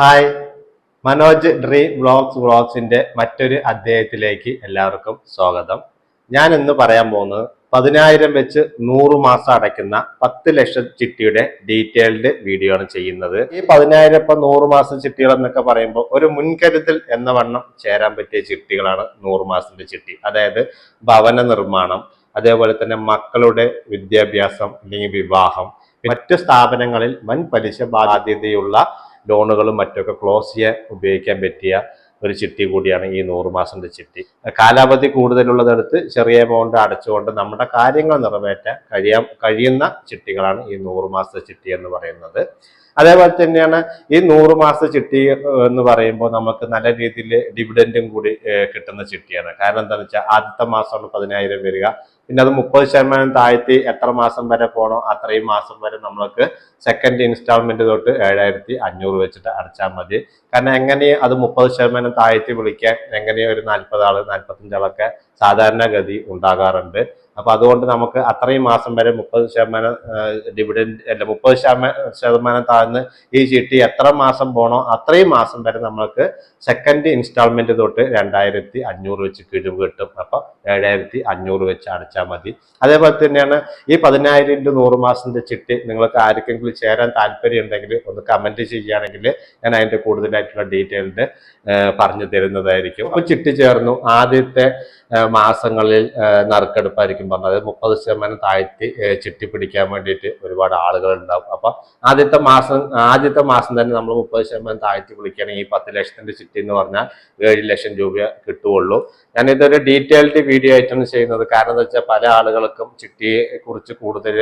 Hi. Manoj dream vlogs വ്ളോഗ്സിന്റെ മറ്റൊരു അധ്യായത്തിലേക്ക് എല്ലാവർക്കും സ്വാഗതം. ഞാൻ ഇന്ന് പറയാൻ പോകുന്നത് പതിനായിരം വെച്ച് നൂറ് മാസം അടയ്ക്കുന്ന പത്ത് ലക്ഷം ചിട്ടിയുടെ ഡീറ്റെയിൽഡ് വീഡിയോ ആണ് ചെയ്യുന്നത്. ഈ പതിനായിരം ഇപ്പൊ നൂറ് മാസം ചിട്ടികൾ എന്നൊക്കെ പറയുമ്പോൾ ഒരു മുൻകരുതൽ എന്ന വണ്ണം ചേരാൻ പറ്റിയ ചിട്ടികളാണ് നൂറ് മാസത്തിന്റെ ചിട്ടി. അതായത് ഭവന നിർമ്മാണം അതേപോലെ തന്നെ മക്കളുടെ വിദ്യാഭ്യാസം അല്ലെങ്കിൽ വിവാഹം മറ്റു സ്ഥാപനങ്ങളിൽ വൻ പലിശ ബാധ്യതയുള്ള ലോണുകളും മറ്റൊക്കെ ക്ലോസ് ചെയ്യാൻ ഉപയോഗിക്കാൻ പറ്റിയ ഒരു ചിട്ടി കൂടിയാണ് ഈ നൂറ് മാസത്തെ ചിട്ടി. കാലാവധി കൂടുതലുള്ളതെടുത്ത് ചെറിയ എമൗണ്ട് അടച്ചുകൊണ്ട് നമ്മുടെ കാര്യങ്ങൾ നിറവേറ്റാൻ കഴിയാൻ കഴിയുന്ന ചിട്ടികളാണ് ഈ നൂറ് മാസത്തെ ചിട്ടി എന്ന് പറയുന്നത്. അതേപോലെ തന്നെയാണ് ഈ നൂറ് മാസത്തെ ചിട്ടി എന്ന് പറയുമ്പോൾ നമുക്ക് നല്ല രീതിയിൽ ഡിവിഡൻഡും കൂടി കിട്ടുന്ന ചിട്ടിയാണ്. കാരണം എന്താണെന്ന് വെച്ചാൽ ആദ്യത്തെ മാസമാണ് പതിനായിരം വരിക പിന്നെ അത് മുപ്പത് ശതമാനം താഴ്ത്തി എത്ര മാസം വരെ പോകണോ അത്രയും മാസം വരെ നമ്മൾക്ക് സെക്കൻഡ് ഇൻസ്റ്റാൾമെന്റ് തൊട്ട് ഏഴായിരത്തി അഞ്ഞൂറ് വെച്ചിട്ട് അടച്ചാൽ മതി. കാരണം എങ്ങനെയും അത് മുപ്പത് ശതമാനം താഴ്ത്തി വിളിക്കാൻ എങ്ങനെയും ഒരു നാൽപ്പത് ആൾ സാധാരണ ഗതി ഉണ്ടാകാറുണ്ട്. അപ്പൊ അതുകൊണ്ട് നമുക്ക് അത്രയും മാസം വരെ മുപ്പത് ശതമാനം ഡിവിഡൻഡ് അല്ല മുപ്പത് ശതമാനം ശതമാനം താഴ്ന്ന് ഈ ചീട്ടി എത്ര മാസം പോണോ അത്രയും മാസം വരെ നമ്മൾക്ക് സെക്കൻഡ് ഇൻസ്റ്റാൾമെന്റ് തൊട്ട് രണ്ടായിരത്തി അഞ്ഞൂറ് വെച്ച് കിഴിവ് കിട്ടും. അപ്പൊ ഏഴായിരത്തി അഞ്ഞൂറ് വെച്ച് അടച്ചാൽ മതി. അതേപോലെ തന്നെയാണ് ഈ പതിനായിരം ഇന്റു നൂറ് മാസത്തിന്റെ ചിട്ടി നിങ്ങൾക്ക് ആർക്കെങ്കിലും ചേരാൻ താല്പര്യം ഉണ്ടെങ്കിൽ ഒന്ന് കമന്റ് ചെയ്യുകയാണെങ്കിൽ ഞാൻ അതിന്റെ കൂടുതലായിട്ടുള്ള ഡീറ്റെയിൽഡ് പറഞ്ഞു തരുന്നതായിരിക്കും. അപ്പോൾ ചിട്ടി ചേർന്നു. ആദ്യത്തെ മാസങ്ങളിൽ ആ, നറുക്കെടുപ്പായിരിക്കും പറഞ്ഞത് മുപ്പത് ശതമാനം താഴ്ത്തി ചിട്ടി പിടിക്കാൻ വേണ്ടിയിട്ട് ഒരുപാട് ആളുകൾ ഉണ്ടാവും. അപ്പൊ ആദ്യത്തെ മാസം ആദ്യത്തെ മാസം തന്നെ നമ്മൾ മുപ്പത് ശതമാനം താഴ്ത്തി വിളിക്കുകയാണെങ്കിൽ ഈ പത്ത് ലക്ഷത്തിന്റെ ചിട്ടി എന്ന് പറഞ്ഞാൽ ഏഴ് ലക്ഷം രൂപ കിട്ടുകയുള്ളൂ. ഞാൻ ഇതൊരു ഡീറ്റെയിൽഡ് വീഡിയോ ആയിട്ടാണ് ചെയ്യുന്നത്. കാരണം എന്താ വെച്ചാൽ പല ആളുകൾക്കും ചിട്ടിയെ കുറിച്ച് കൂടുതൽ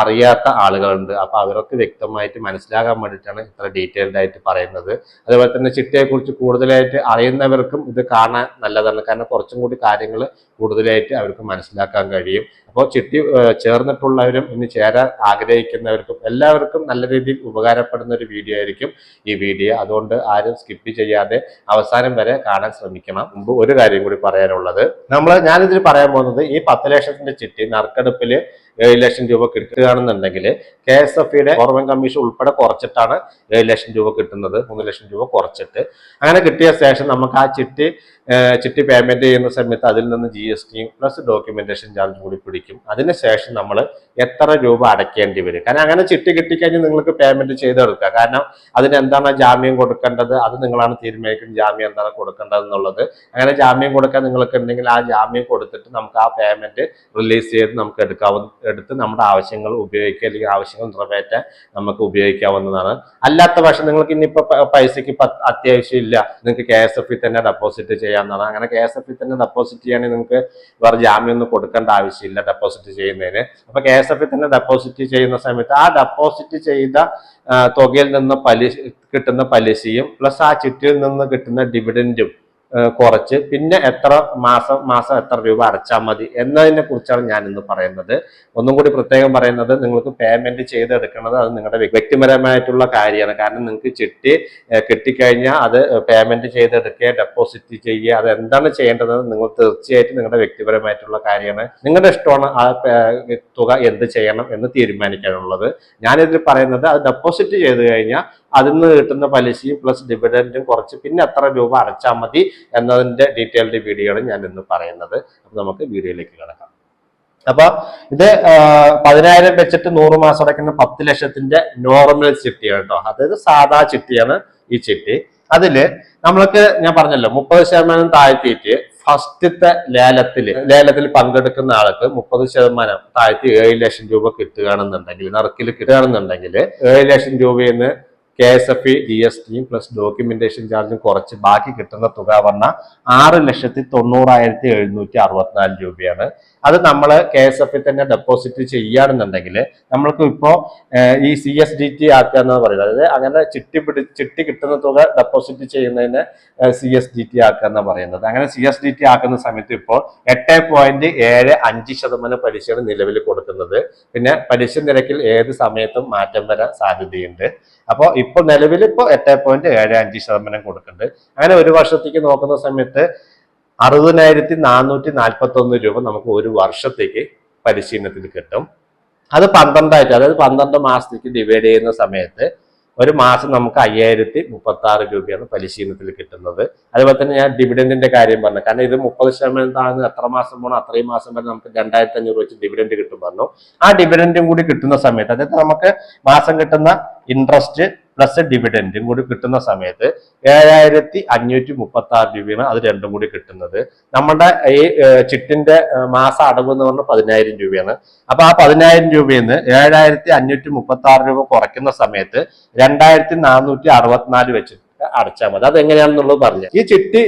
അറിയാത്ത ആളുകളുണ്ട്. അപ്പൊ അവർക്ക് വ്യക്തമായിട്ട് മനസ്സിലാകാൻ വേണ്ടിയിട്ടാണ് ഇത്ര ഡീറ്റെയിൽഡ് ആയിട്ട് പറയുന്നത്. അതുപോലെ തന്നെ ചിട്ടിയെ കുറിച്ച് കൂടുതലായിട്ട് അറിയുന്നവർക്കും ഇത് കാണാൻ നല്ലതാണ്. കാരണം കുറച്ചും കൂടി കാര്യങ്ങൾ കൂടുതലായിട്ട് അവർക്ക് മനസ്സിലാക്കാൻ കഴിയും. അപ്പോൾ ചിട്ടി ചേർന്നിട്ടുള്ളവരും ഇനി ചേരാൻ ആഗ്രഹിക്കുന്നവർക്കും എല്ലാവർക്കും നല്ല രീതിയിൽ ഉപകാരപ്പെടുന്ന ഒരു വീഡിയോ ആയിരിക്കും ഈ വീഡിയോ. അതുകൊണ്ട് ആരും സ്കിപ്പ് ചെയ്യാതെ അവസാനം വരെ കാണാൻ ശ്രമിക്കണം. മുമ്പ് ഒരു കാര്യം കൂടി പറയാനുള്ളത്. നമ്മൾ ഞാനിതിൽ പറയാൻ പോകുന്നത് ഈ പത്ത് ലക്ഷത്തിന്റെ ചിട്ടി നറുക്കെടുപ്പിൽ ഏഴ് ലക്ഷം രൂപ കിട്ടുകയാണെന്നുണ്ടെങ്കിൽ കെ എസ് എഫ് ഇയുടെ ഗവൺമെന്റ് കമ്മീഷൻ ഉൾപ്പെടെ കുറച്ചിട്ടാണ് ഏഴ് ലക്ഷം രൂപ കിട്ടുന്നത്. മൂന്ന് ലക്ഷം രൂപ കുറച്ചിട്ട്. അങ്ങനെ കിട്ടിയ ശേഷം നമുക്ക് ആ ചിട്ടി ചിട്ടി പേയ്മെന്റ് ചെയ്യുന്ന സമയത്ത് അതിൽ നിന്ന് ജി എസ് ടിയും പ്ലസ് ഡോക്യുമെന്റേഷൻ ചാർജ് കൂടി പിടിക്കും. അതിനുശേഷം നമ്മൾ എത്ര രൂപ അടയ്ക്കേണ്ടി വരും? കാരണം അങ്ങനെ ചിട്ടി കിട്ടിക്കഴിഞ്ഞാൽ നിങ്ങൾക്ക് പേയ്മെന്റ് ചെയ്തെടുക്കുക. കാരണം അതിന് എന്താണ് ജാമ്യം കൊടുക്കേണ്ടത്? അത് നിങ്ങളാണ് തീരുമാനിക്കുന്നത് ജാമ്യം എന്താണ് കൊടുക്കേണ്ടത് എന്നുള്ളത്. അങ്ങനെ ജാമ്യം കൊടുക്കാൻ നിങ്ങൾക്ക് ഉണ്ടെങ്കിൽ ആ ജാമ്യം കൊടുത്തിട്ട് നമുക്ക് ആ പേയ്മെന്റ് റിലീസ് ചെയ്ത് നമുക്ക് എടുക്കാവുന്ന എടുത്ത് നമ്മുടെ ആവശ്യങ്ങൾ ഉപയോഗിക്കുക അല്ലെങ്കിൽ ആവശ്യങ്ങൾ നിറവേറ്റാൻ നമുക്ക് ഉപയോഗിക്കാവുന്നതാണ്. അല്ലാത്ത പക്ഷം നിങ്ങൾക്ക് ഇനിയിപ്പോൾ പൈസയ്ക്ക് അത്യാവശ്യമില്ല നിങ്ങൾക്ക് കെ എസ് എഫ് തന്നെ ഡെപ്പോസിറ്റ് ചെയ്യാവുന്നതാണ്. അങ്ങനെ കെ എസ് എഫ് തന്നെ ഡെപ്പോസിറ്റ് ചെയ്യുകയാണെങ്കിൽ നിങ്ങൾക്ക് വേറെ ജാമ്യം ഒന്നും കൊടുക്കേണ്ട ആവശ്യമില്ല ഡെപ്പോസിറ്റ് ചെയ്യുന്നതിന്. അപ്പോൾ കെ എസ് എഫ് തന്നെ ഡെപ്പോസിറ്റ് ചെയ്യുന്ന സമയത്ത് ആ ഡെപ്പോസിറ്റ് ചെയ്ത തുകയിൽ നിന്ന് പലിശ കിട്ടുന്ന പലിശയും പ്ലസ് ആ ചിട്ടിയിൽ നിന്ന് കിട്ടുന്ന ഡിവിഡന്റും കുറച്ച്. പിന്നെ എത്ര മാസം മാസം എത്ര രൂപ അടച്ചാൽ മതി എന്നതിനെ കുറിച്ചാണ് ഞാൻ ഇന്ന് പറയുന്നത്. ഒന്നും കൂടി പ്രത്യേകം പറയുന്നത് നിങ്ങൾക്ക് പേയ്മെന്റ് ചെയ്തെടുക്കുന്നത് അത് നിങ്ങളുടെ വ്യ- വ്യക്തിപരമായിട്ടുള്ള കാര്യമാണ്. കാരണം നിങ്ങൾക്ക് ചിട്ടി കിട്ടിക്കഴിഞ്ഞാൽ അത് പേയ്മെന്റ് ചെയ്തെടുക്കുക ഡെപ്പോസിറ്റ് ചെയ്യുക അത് എന്താണ് ചെയ്യേണ്ടത് നിങ്ങൾ തീർച്ചയായിട്ടും നിങ്ങളുടെ വ്യക്തിപരമായിട്ടുള്ള കാര്യമാണ്. നിങ്ങളുടെ ഇഷ്ടമാണ് ആ തുക എന്ത് ചെയ്യണം എന്ന് തീരുമാനിക്കാനുള്ളത്. ഞാനിതിൽ പറയുന്നത് അത് ഡെപ്പോസിറ്റ് ചെയ്ത് കഴിഞ്ഞാൽ അതിൽ നിന്ന് കിട്ടുന്ന പലിശയും പ്ലസ് ഡിവിഡന്റും കുറച്ച് പിന്നെ എത്ര രൂപ അടച്ചാൽ മതി എന്നതിന്റെ ഡീറ്റെയിൽഡ് വീഡിയോ ആണ് ഞാൻ ഇന്ന് പറയുന്നത്. അപ്പം നമുക്ക് വീഡിയോയിലേക്ക് കിടക്കാം. അപ്പൊ ഇത് പതിനായിരം വെച്ചിട്ട് നൂറ് മാസം അടയ്ക്കുന്ന പത്ത് ലക്ഷത്തിന്റെ നോർമൽ ചിട്ടിയാണ് കേട്ടോ. അതായത് സാധാ ചിട്ടിയാണ് ഈ ചിട്ടി. അതിൽ നമ്മൾക്ക് ഞാൻ പറഞ്ഞല്ലോ മുപ്പത് ശതമാനം താഴ്ത്തിയിട്ട് ഫസ്റ്റത്തെ ലേലത്തിൽ ലേലത്തിൽ പങ്കെടുക്കുന്ന ആൾക്ക് മുപ്പത് ശതമാനം താഴ്ത്തി ഏഴ് ലക്ഷം രൂപ കിട്ടുകയാണെന്നുണ്ടെങ്കിൽ നറുക്കിൽ കിട്ടുകയാണെന്നുണ്ടെങ്കിൽ ഏഴ് ലക്ഷം രൂപയിൽ നിന്ന് K S F G S ടിയും പ്ലസ് ഡോക്യുമെന്റേഷൻ ചാർജും കുറച്ച് ബാക്കി കിട്ടുന്ന തുക വന്ന ആറ് ലക്ഷത്തി തൊണ്ണൂറായിരത്തി എഴുന്നൂറ്റി അറുപത്തിനാല് രൂപയാണ്. അത് നമ്മൾ കെ എസ് എഫ് തന്നെ ഡെപ്പോസിറ്റ് ചെയ്യുകയാണെന്നുണ്ടെങ്കിൽ നമ്മൾക്ക് ഇപ്പോൾ ഈ സി എസ് ഡി ടി ആക്കുക എന്ന് പറയുന്നത്. അതായത് അങ്ങനെ ചിട്ടി പിടി ചിട്ടി കിട്ടുന്ന തുക ഡെപ്പോസിറ്റ് ചെയ്യുന്നതിന് സി എസ് ഡി ടി ആക്കുക എന്ന് പറയുന്നത്. അങ്ങനെ സി എസ് ഡി ടി ആക്കുന്ന സമയത്ത് ഇപ്പോൾ എട്ട് പോയിന്റ് ഏഴ് അഞ്ച് ശതമാനം പലിശയാണ് നിലവിൽ കൊടുക്കുന്നത്. പിന്നെ പലിശ നിരക്കിൽ ഏത് സമയത്തും മാറ്റം വരാൻ സാധ്യതയുണ്ട്. അപ്പോൾ നിലവിൽ ഇപ്പോൾ എട്ട് പോയിന്റ് ഏഴ് അഞ്ച് ശതമാനം കൊടുക്കുന്നുണ്ട്. അങ്ങനെ ഒരു വർഷത്തേക്ക് നോക്കുന്ന സമയത്ത് അറുപതിനായിരത്തി നാനൂറ്റി നാൽപ്പത്തി ഒന്ന് രൂപ നമുക്ക് ഒരു വർഷത്തേക്ക് പരിശീലനത്തിൽ കിട്ടും. അത് പന്ത്രണ്ടായിട്ട് അതായത് പന്ത്രണ്ട് മാസത്തേക്ക് ഡിവൈഡ് ചെയ്യുന്ന സമയത്ത് ഒരു മാസം നമുക്ക് അയ്യായിരത്തി മുപ്പത്തി ആറ് രൂപയാണ് പരിശീലനത്തിൽ കിട്ടുന്നത്. അതുപോലെ തന്നെ ഞാൻ ഡിവിഡൻഡിന്റെ കാര്യം പറഞ്ഞു. കാരണം ഇത് മുപ്പത് ശതമാനം താഴ്ന്ന് എത്ര മാസം പോകണം അത്രയും മാസം വരെ നമുക്ക് രണ്ടായിരത്തി അഞ്ഞൂറ് വെച്ച് ഡിവിഡൻഡ് കിട്ടും പറഞ്ഞു. ആ ഡിവിഡൻഡും കൂടി കിട്ടുന്ന സമയത്ത് അതായത് നമുക്ക് മാസം കിട്ടുന്ന ഇൻട്രസ്റ്റ് പ്ലസ് ഡിവിഡൻഡും കൂടി കിട്ടുന്ന സമയത്ത് ഏഴായിരത്തി അഞ്ഞൂറ്റി മുപ്പത്തി ആറ് രൂപയാണ് അത് രണ്ടും കൂടി കിട്ടുന്നത്. നമ്മുടെ ഈ ചിട്ടിന്റെ മാസം മാസ അടവ് എന്ന് പറഞ്ഞാൽ പതിനായിരം രൂപയാണ്. അപ്പൊ ആ പതിനായിരം രൂപയിൽ നിന്ന് ഏഴായിരത്തി അഞ്ഞൂറ്റി മുപ്പത്തി ആറ് രൂപ കുറയ്ക്കുന്ന സമയത്ത് രണ്ടായിരത്തി നാനൂറ്റി അറുപത്തിനാല് വെച്ച് അടച്ചാൽ മതി. അത് എങ്ങനെയാണെന്നുള്ളത് പറഞ്ഞു. ഈ ചിട്ടി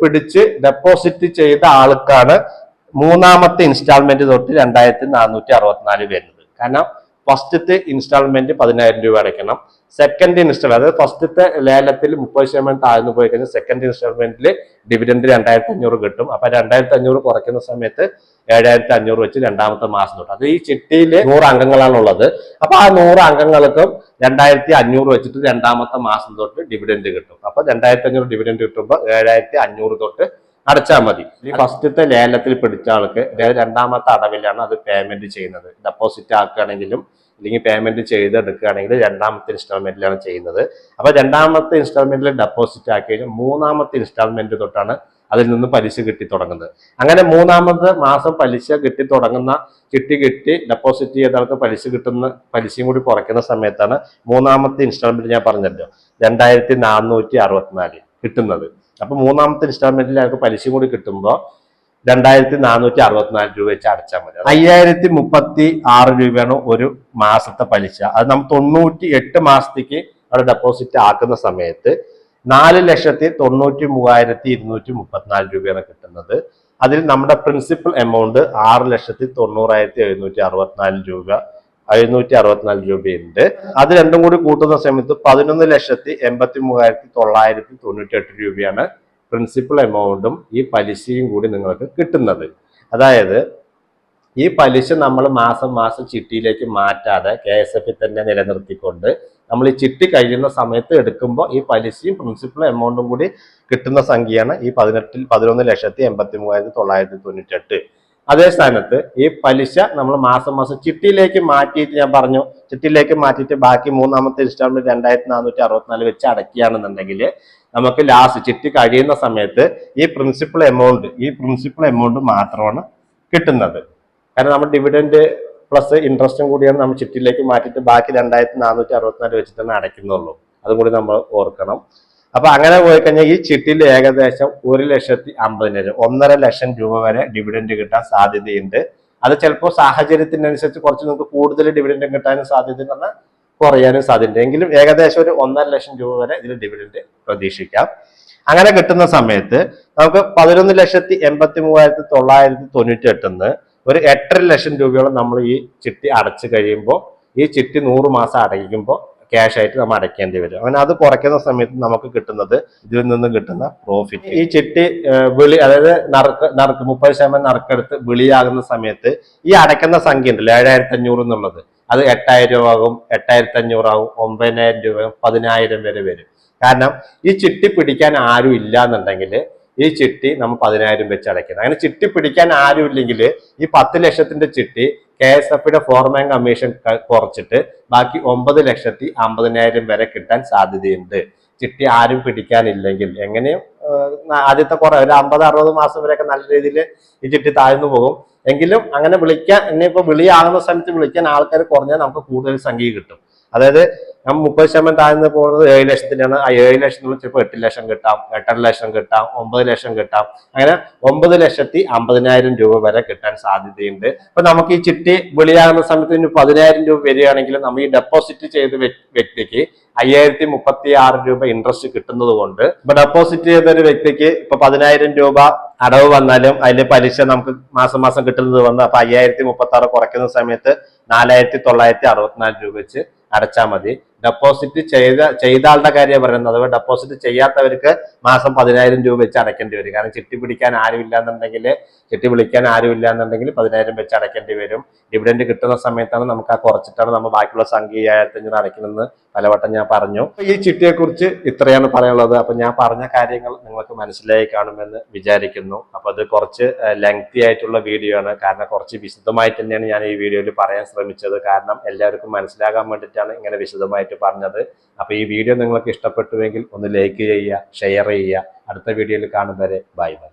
പിടിച്ച് ഡെപ്പോസിറ്റ് ചെയ്ത ആൾക്കാണ് മൂന്നാമത്തെ ഇൻസ്റ്റാൾമെന്റ് തൊട്ട് രണ്ടായിരത്തി നാനൂറ്റി അറുപത്തിനാല് വരുന്നത്. കാരണം ഫസ്റ്റത്തെ ഇൻസ്റ്റാൾമെന്റ് പതിനായിരം രൂപ അടയ്ക്കണം. സെക്കൻഡ് ഇൻസ്റ്റാൾ അതായത് ഫസ്റ്റത്തെ ലേലത്തിൽ മുപ്പത് ശതമാനം താഴ്ന്നു പോയി കഴിഞ്ഞാൽ സെക്കൻഡ് ഇൻസ്റ്റാൾമെന്റിൽ ഡിവിഡൻഡ് രണ്ടായിരത്തി അഞ്ഞൂറ് കിട്ടും. അപ്പൊ രണ്ടായിരത്തി അഞ്ഞൂറ് കുറയ്ക്കുന്ന സമയത്ത് ഏഴായിരത്തി അഞ്ഞൂറ് വെച്ച് രണ്ടാമത്തെ മാസം തൊട്ട്. അത് ഈ ചിട്ടിയിൽ നൂറ് അംഗങ്ങളാണുള്ളത്. അപ്പൊ ആ നൂറ് അംഗങ്ങൾക്കും രണ്ടായിരത്തി അഞ്ഞൂറ് വെച്ചിട്ട് രണ്ടാമത്തെ മാസം തൊട്ട് ഡിവിഡൻഡ് കിട്ടും. അപ്പൊ രണ്ടായിരത്തി അഞ്ഞൂറ് ഡിവിഡൻഡ് കിട്ടുമ്പോൾ ഏഴായിരത്തി അഞ്ഞൂറ് തൊട്ട് അടച്ചാൽ മതി. ഈ ഫസ്റ്റത്തെ ലേലത്തിൽ പിടിച്ച ആൾക്ക് രണ്ടാമത്തെ അടവിലാണ് അത് പേയ്മെന്റ് ചെയ്യുന്നത്. ഡെപ്പോസിറ്റ് ആക്കുകയാണെങ്കിലും അല്ലെങ്കിൽ പേയ്മെന്റ് ചെയ്തെടുക്കുകയാണെങ്കിൽ രണ്ടാമത്തെ ഇൻസ്റ്റാൾമെന്റിലാണ് ചെയ്യുന്നത്. അപ്പോൾ രണ്ടാമത്തെ ഇൻസ്റ്റാൾമെന്റിൽ ഡെപ്പോസിറ്റ് ആക്കി കഴിഞ്ഞാൽ മൂന്നാമത്തെ ഇൻസ്റ്റാൾമെന്റ് തൊട്ടാണ് അതിൽ നിന്ന് പലിശ കിട്ടി തുടങ്ങുന്നത്. അങ്ങനെ മൂന്നാമത് മാസം പലിശ കിട്ടി തുടങ്ങുന്ന കിട്ടി കിട്ടി ഡെപ്പോസിറ്റ് ചെയ്ത ആൾക്ക് പലിശ കിട്ടുന്ന പലിശയും കൂടി കുറയ്ക്കുന്ന സമയത്താണ് മൂന്നാമത്തെ ഇൻസ്റ്റാൾമെന്റ് ഞാൻ പറഞ്ഞല്ലോ രണ്ടായിരത്തി നാനൂറ്റി അറുപത്തിനാല് കിട്ടുന്നത്. അപ്പൊ മൂന്നാമത്തെ ഇൻസ്റ്റാൾമെന്റിൽ അയാൾക്ക് പലിശ കൂടി കിട്ടുമ്പോൾ രണ്ടായിരത്തി നാനൂറ്റി അറുപത്തിനാല് രൂപ വെച്ച് അടച്ചാൽ മതി. അയ്യായിരത്തി മുപ്പത്തി ആറ് രൂപയാണ് ഒരു മാസത്തെ പലിശ. അത് നമ്മൾ തൊണ്ണൂറ്റി എട്ട് മാസത്തേക്ക് അവിടെ ഡെപ്പോസിറ്റ് ആക്കുന്ന സമയത്ത് നാല് ലക്ഷത്തി തൊണ്ണൂറ്റി മൂവായിരത്തി ഇരുന്നൂറ്റി മുപ്പത്തിനാല് രൂപയാണ് കിട്ടുന്നത്. അതിൽ നമ്മുടെ പ്രിൻസിപ്പൽ എമൗണ്ട് ആറ് ലക്ഷത്തി തൊണ്ണൂറായിരത്തി എഴുന്നൂറ്റി അറുപത്തിനാല് രൂപ എഴുന്നൂറ്റി അറുപത്തിനാല് രൂപയുണ്ട്. അത് രണ്ടും കൂടി കൂട്ടുന്ന സമയത്ത് പതിനൊന്ന് ലക്ഷത്തി എൺപത്തി മൂവായിരത്തി തൊള്ളായിരത്തി തൊണ്ണൂറ്റി എട്ട് രൂപയാണ് പ്രിൻസിപ്പൽ എമൗണ്ടും ഈ പലിശയും കൂടി നിങ്ങൾക്ക് കിട്ടുന്നത്. അതായത് ഈ പലിശ നമ്മൾ മാസം മാസം ചിട്ടിയിലേക്ക് മാറ്റാതെ കെ എസ് എഫിൽ തന്നെ നിലനിർത്തിക്കൊണ്ട് നമ്മൾ ഈ ചിട്ടി കഴിയുന്ന സമയത്ത് എടുക്കുമ്പോൾ ഈ പലിശയും പ്രിൻസിപ്പൽ എമൗണ്ടും കൂടി കിട്ടുന്ന സംഖ്യയാണ് ഈ പതിനെട്ടിൽ പതിനൊന്ന് ലക്ഷത്തി എൺപത്തി മൂവായിരത്തി തൊള്ളായിരത്തി തൊണ്ണൂറ്റി എട്ട് അതേ സ്ഥാനത്ത് ഈ പലിശ നമ്മൾ മാസം മാസം ചിട്ടിയിലേക്ക് മാറ്റിയിട്ട് ഞാൻ പറഞ്ഞു ചിട്ടിയിലേക്ക് മാറ്റിയിട്ട് ബാക്കി മൂന്നാമത്തെ ഇൻസ്റ്റാൾമെന്റ് രണ്ടായിരത്തി നാനൂറ്റി അറുപത്തിനാല് വെച്ച് അടയ്ക്കുകയാണെന്നുണ്ടെങ്കിൽ നമുക്ക് ലാസ്റ്റ് ചിട്ടി കഴിയുന്ന സമയത്ത് ഈ പ്രിൻസിപ്പൽ എമൗണ്ട് ഈ പ്രിൻസിപ്പൽ എമൗണ്ട് മാത്രമാണ് കിട്ടുന്നത്. കാരണം നമ്മൾ ഡിവിഡൻഡ് പ്ലസ് ഇൻട്രസ്റ്റും കൂടിയാണ് നമ്മൾ ചിട്ടിയിലേക്ക് മാറ്റിയിട്ട് ബാക്കി രണ്ടായിരത്തി നാനൂറ്റി അറുപത്തിനാല് വെച്ചിട്ടാണ് അടയ്ക്കുന്നുള്ളൂ. അതും കൂടി നമ്മൾ ഓർക്കണം. അപ്പൊ അങ്ങനെ പോയി കഴിഞ്ഞാൽ ഈ ചിട്ടിയിൽ ഏകദേശം ഒരു ലക്ഷത്തി അമ്പതിനായിരം ഒന്നര ലക്ഷം രൂപ വരെ ഡിവിഡൻഡ് കിട്ടാൻ സാധ്യതയുണ്ട്. അത് ചിലപ്പോൾ സാഹചര്യത്തിനനുസരിച്ച് കുറച്ച് നിങ്ങൾക്ക് കൂടുതൽ ഡിവിഡൻഡ് കിട്ടാനും സാധ്യതയുണ്ട് എന്നാൽ കുറയാനും സാധ്യതയുണ്ട്. എങ്കിലും ഏകദേശം ഒരു ഒന്നര ലക്ഷം രൂപ വരെ ഇതിൽ ഡിവിഡൻഡ് പ്രതീക്ഷിക്കാം. അങ്ങനെ കിട്ടുന്ന സമയത്ത് നമുക്ക് പതിനൊന്ന് ലക്ഷത്തി എൺപത്തി മൂവായിരത്തി തൊള്ളായിരത്തി തൊണ്ണൂറ്റി എട്ടിന്ന് ഒരു എട്ടര ലക്ഷം രൂപയോളം നമ്മൾ ഈ ചിട്ടി അടച്ചു കഴിയുമ്പോൾ ഈ ചിട്ടി നൂറ് മാസം അടയ്ക്കുമ്പോൾ ക്യാഷ് ആയിട്ട് നമ്മൾ അടയ്ക്കേണ്ടി വരും. അങ്ങനെ അത് കുറയ്ക്കുന്ന സമയത്ത് നമുക്ക് കിട്ടുന്നത് ഇതിൽ നിന്ന് കിട്ടുന്ന പ്രോഫിറ്റ് ഈ ചിട്ടി വിളി അതായത് നറുക്ക് നറുക്ക് മുപ്പത് ശതമാനം നറുക്കെടുത്ത് വിളിയാകുന്ന സമയത്ത് ഈ അടയ്ക്കുന്ന സംഖ്യ ഉണ്ടല്ലോ ഏഴായിരത്തി അഞ്ഞൂറ് എന്നുള്ളത്. അത് എട്ടായിരം രൂപ ആകും എട്ടായിരത്തി അഞ്ഞൂറാകും ഒമ്പതിനായിരം രൂപ പതിനായിരം വരെ വരും. കാരണം ഈ ചിട്ടി പിടിക്കാൻ ആരും ഇല്ല എന്നുണ്ടെങ്കിൽ ഈ ചിട്ടി നമ്മൾ പതിനായിരം വെച്ച് അടയ്ക്കുന്നത് അങ്ങനെ ചിട്ടി പിടിക്കാൻ ആരും ഇല്ലെങ്കിൽ ഈ പത്ത് ലക്ഷത്തിന്റെ ചിട്ടി കെ എസ് എഫിന്റെ ഫോർമാൻ കമ്മീഷൻ കുറച്ചിട്ട് ബാക്കി ഒമ്പത് ലക്ഷത്തി അമ്പതിനായിരം വരെ കിട്ടാൻ സാധ്യതയുണ്ട്. ചിട്ടി ആരും പിടിക്കാനില്ലെങ്കിൽ എങ്ങനെയും ആദ്യത്തെ കുറെ ഒരു അമ്പത് അറുപത് മാസം വരെയൊക്കെ നല്ല രീതിയിൽ ഈ ചിട്ടി താഴ്ന്നു പോകും. എങ്കിലും അങ്ങനെ വിളിക്കാൻ ഇനിയിപ്പോൾ വിളിയാകുന്ന സമയത്ത് വിളിക്കാൻ ആൾക്കാർ കുറഞ്ഞാൽ നമുക്ക് കൂടുതൽ സംഖ്യ കിട്ടും. അതായത് മുപ്പത് ശതമാനം താഴ്ന്ന് പോകുന്നത് ഏഴ് ലക്ഷത്തിനാണ് ആ ഏഴ് ലക്ഷത്തിൽ ചിലപ്പോൾ എട്ട് ലക്ഷം കിട്ടാം എട്ടര ലക്ഷം കിട്ടാം ഒമ്പത് ലക്ഷം കിട്ടാം. അങ്ങനെ ഒമ്പത് ലക്ഷത്തി അമ്പതിനായിരം രൂപ വരെ കിട്ടാൻ സാധ്യതയുണ്ട്. അപ്പൊ നമുക്ക് ഈ ചിട്ടി വെളിയാകുന്ന സമയത്ത് ഇനി പതിനായിരം രൂപ വരികയാണെങ്കിൽ നമ്മൾ ഈ ഡെപ്പോസിറ്റ് ചെയ്ത വ്യക്തിക്ക് അയ്യായിരത്തി മുപ്പത്തി ആറ് രൂപ ഇൻട്രസ്റ്റ് കിട്ടുന്നത് കൊണ്ട് ഇപ്പൊ ഡെപ്പോസിറ്റ് ചെയ്ത ഒരു വ്യക്തിക്ക് ഇപ്പൊ പതിനായിരം രൂപ അടവ് വന്നാലും അതിൽ പലിശ നമുക്ക് മാസം മാസം കിട്ടുന്നത് വന്ന് അപ്പൊ അയ്യായിരത്തി മുപ്പത്തി ആറ് കുറയ്ക്കുന്ന സമയത്ത് നാലായിരത്തി തൊള്ളായിരത്തി അറുപത്തിനാല് രൂപ വെച്ച് അടച്ചാൽ മതി. ഡെപ്പോസിറ്റ് ചെയ്ത ചെയ്ത ആളുടെ കാര്യം പറയുന്നത് അഥവാ ഡെപ്പോസിറ്റ് ചെയ്യാത്തവർക്ക് മാസം പതിനായിരം രൂപ വെച്ച് അടയ്ക്കേണ്ടി വരും. കാരണം ചിട്ടി പിടിക്കാൻ ആരുമില്ല എന്നുണ്ടെങ്കിൽ ചിട്ടി വിളിക്കാൻ ആരുമില്ല എന്നുണ്ടെങ്കിൽ പതിനായിരം വെച്ച് അടയ്ക്കേണ്ടി വരും. ഡിവിഡൻഡ് കിട്ടുന്ന സമയത്താണ് നമുക്ക് ആ കുറച്ചിട്ടാണ് നമ്മൾ ബാക്കിയുള്ള സംഖ്യ ഏഴായിരത്തി അഞ്ഞൂറ് അടയ്ക്കുന്നത് പലവട്ടം ഞാൻ പറഞ്ഞു. ഈ ചിട്ടിയെ കുറിച്ച് ഇത്രയാണ് പറയാനുള്ളത്. അപ്പൊ ഞാൻ പറഞ്ഞ കാര്യങ്ങൾ നിങ്ങൾക്ക് മനസ്സിലായി കാണുമെന്ന് വിചാരിക്കുന്നു. അപ്പൊ അത് കുറച്ച് ലെങ്തി ആയിട്ടുള്ള വീഡിയോ ആണ്. കാരണം കുറച്ച് വിശദമായി തന്നെയാണ് ഞാൻ ഈ വീഡിയോയിൽ പറയാൻ ശ്രമിച്ചത്. കാരണം എല്ലാവർക്കും മനസ്സിലാകാൻ വേണ്ടിയിട്ടാണ് ഇങ്ങനെ വിശദമായിട്ട് പറഞ്ഞത്. അപ്പൊ ഈ വീഡിയോ നിങ്ങൾക്ക് ഇഷ്ടപ്പെട്ടുവെങ്കിൽ ഒന്ന് ലൈക്ക് ചെയ്യുക ഷെയർ ചെയ്യുക. അടുത്ത വീഡിയോയിൽ കാണും വരെ. Bye bye